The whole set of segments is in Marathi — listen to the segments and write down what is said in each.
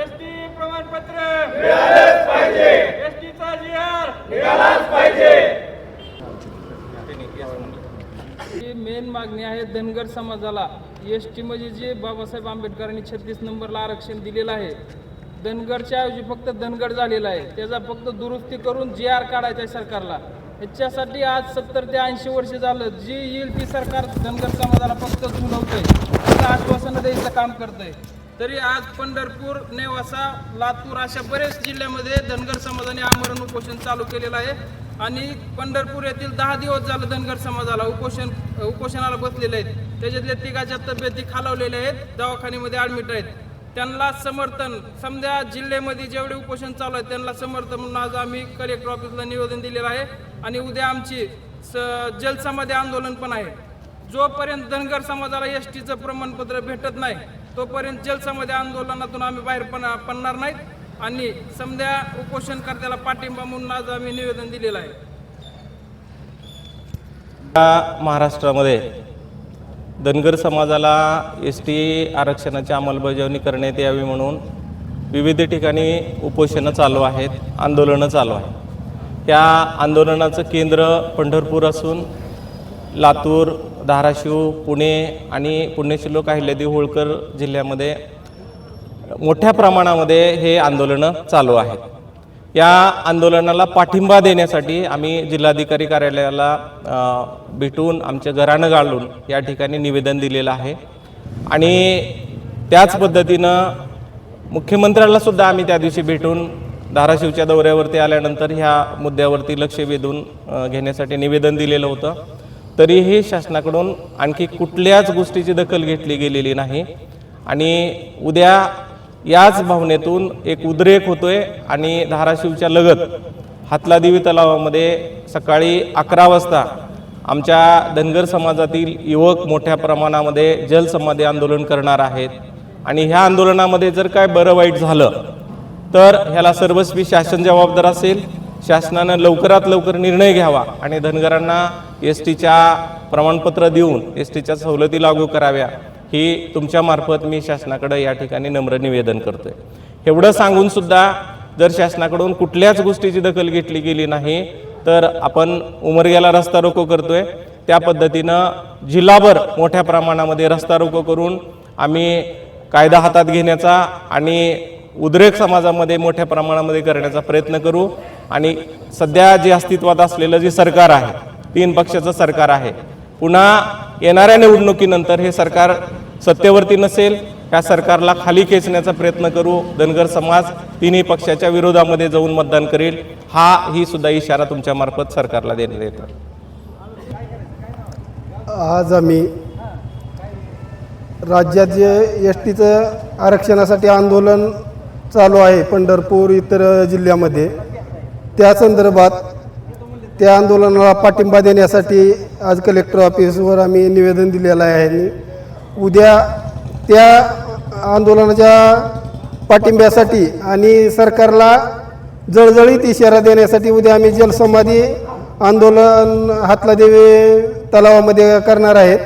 एसटी प्रमाणपत्र. मिळालंच पाहिजे. एसटीचा मिळालाच पाहिजे. मेन मागणी आहे धनगर समाजाला. एस टी म्हणजे जे बाबासाहेब आंबेडकरांनी छत्तीस नंबरला आरक्षण दिलेलं आहे धनगरच्या ऐवजी फक्त धनगड झालेला आहे. त्याचा फक्त दुरुस्ती करून जी आर काढायचा आहे सरकारला. ह्याच्यासाठी आज सत्तर ते ऐंशी वर्ष झालं. जी येईल ती सरकार धनगर समाजाला फक्त झुलवतंय आश्वासनं द्यायचं काम करतंय. तरी आज पंढरपूर नेवासा लातूर अशा बरेच जिल्ह्यामध्ये धनगर समाजाने आमरण उपोषण चालू केलेलं आहे. आणि पंढरपूर येथील दहा दिवस झालं धनगर समाजाला उपोषण उपोषणाला बसलेले आहेत. त्याच्यातल्या तिघाच्या तब्येती खालावलेल्या आहेत. दवाखान्यामध्ये ॲडमिट आहेत. त्यांना समर्थन समजा जिल्ह्यामध्ये जेवढे उपोषण चालू आहे त्यांना समर्थन म्हणून आज आम्ही कलेक्टर ऑफिसला निवेदन दिलेलं आहे. आणि उद्या आमची स जलसमाधी आंदोलन पण आहे. जोपर्यंत धनगर समाजाला एस टीचं प्रमाणपत्र भेटत नाही तोपर्यंत जलसमाधी आंदोलनातून आम्ही बाहेर पण पडणार नाहीत. आणि समध्या उपोषणकर्त्याला पाठिंबा म्हणून आज आम्ही निवेदन दिलेलं आहे. या महाराष्ट्रामध्ये धनगर समाजाला एस टी आरक्षणाची अंमलबजावणी करण्यात यावी म्हणून विविध ठिकाणी उपोषणं चालू आहेत आंदोलनं चालू आहेत. या आंदोलनाचं केंद्र पंढरपूर असून लातूर धाराशिव पुणे आणि पुण्यशिलोक अहिल्यादेवी होळकर जिल्ह्यामध्ये मोठ्या प्रमाणामध्ये हे आंदोलनं चालू आहेत. या आंदोलनाला पाठिंबा देण्यासाठी आम्ही जिल्हाधिकारी कार्यालयाला भेटून आमच्या घरानं घालून या ठिकाणी निवेदन दिलेलं आहे. आणि त्याच पद्धतीनं मुख्यमंत्र्याला सुद्धा आम्ही त्या दिवशी भेटून धाराशिवच्या दौऱ्यावरती आल्यानंतर ह्या मुद्द्यावरती लक्ष वेधून घेण्यासाठी निवेदन दिलेलं होतं. तरीही शासनाकडून आणखी कुठल्याच गोष्टीची दखल घेतली गेलेली नाही. आणि उद्या याच भावनेतून एक उद्रेक होतोय आणि धाराशिवच्या लगत हातलादेवी तलावामध्ये सकाळी अकरा वाजता आमच्या धनगर समाजातील युवक मोठ्या प्रमाणामध्ये जलसमाधी आंदोलन करणार आहेत. आणि ह्या आंदोलनामध्ये जर काय बरं वाईट झालं तर ह्याला सर्वस्वी शासन जबाबदार असेल. शासनानं लवकरात लवकर निर्णय घ्यावा आणि धनगरांना एस टीच्या प्रमाणपत्र देऊन एस टीच्या सवलती लागू कराव्या ही तुमच्यामार्फत मी शासनाकडे या ठिकाणी नम्र निवेदन करतोय. एवढं सांगून सुद्धा जर शासनाकडून कुठल्याच गोष्टीची दखल घेतली गेली नाही तर आपण उमरग्याला रस्ता रोको करतोय. त्या पद्धतीनं जिल्हाभर मोठ्या प्रमाणामध्ये रस्ता रोको करून आम्ही कायदा हातात घेण्याचा आणि उद्रेक समाजामध्ये मोठ्या प्रमाणामध्ये करण्याचा प्रयत्न करू. आणि सध्या जे अस्तित्वात असलेलं जे सरकार आहे तीन पक्षाचं सरकार आहे पुन्हा येणाऱ्या निवडणुकीनंतर हे सरकार सत्तेवरती नसेल त्या सरकारला खाली खेचण्याचा प्रयत्न करू धनगर समाज तिन्ही पक्षाच्या विरोधामध्ये जाऊन मतदान करेल हा ही सुद्धा इशारा तुमच्या मार्फत सरकारला देण्यात येतो. आज आम्ही राज्यात जे एस टीचं आरक्षणासाठी आंदोलन चालू आहे पंढरपूर इतर जिल्ह्यामध्ये त्या संदर्भात त्या आंदोलनाला पाठिंबा देण्यासाठी आज कलेक्टर ऑफिसवर आम्ही निवेदन दिलेलं आहे. उद्या त्या आंदोलनाच्या पाठिंब्यासाठी आणि सरकारला जळजळीत इशारा देण्यासाठी उद्या आम्ही जलसमाधी आंदोलन हातला देवी तलावामध्ये करणार आहेत.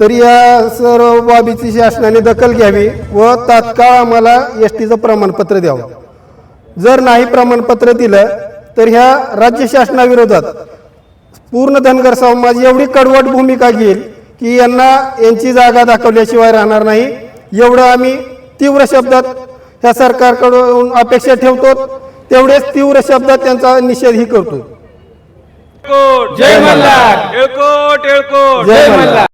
तर या सर्व बाबीची शासनाने दखल घ्यावी व तात्काळ आम्हाला एस टीचं प्रमाणपत्र द्यावं. जर नाही प्रमाणपत्र दिलं तर ह्या राज्य शासनाविरोधात पूर्ण धनगर समाज एवढी कडवट भूमिका घेईल की यांना यांची जागा दाखवल्याशिवाय राहणार नाही. एवढं आम्ही तीव्र शब्दात ह्या सरकारकडून अपेक्षा ठेवतो तेवढेच तीव्र शब्दात त्यांचा निषेधही करतो. जय मल्हार. जय मल्हार.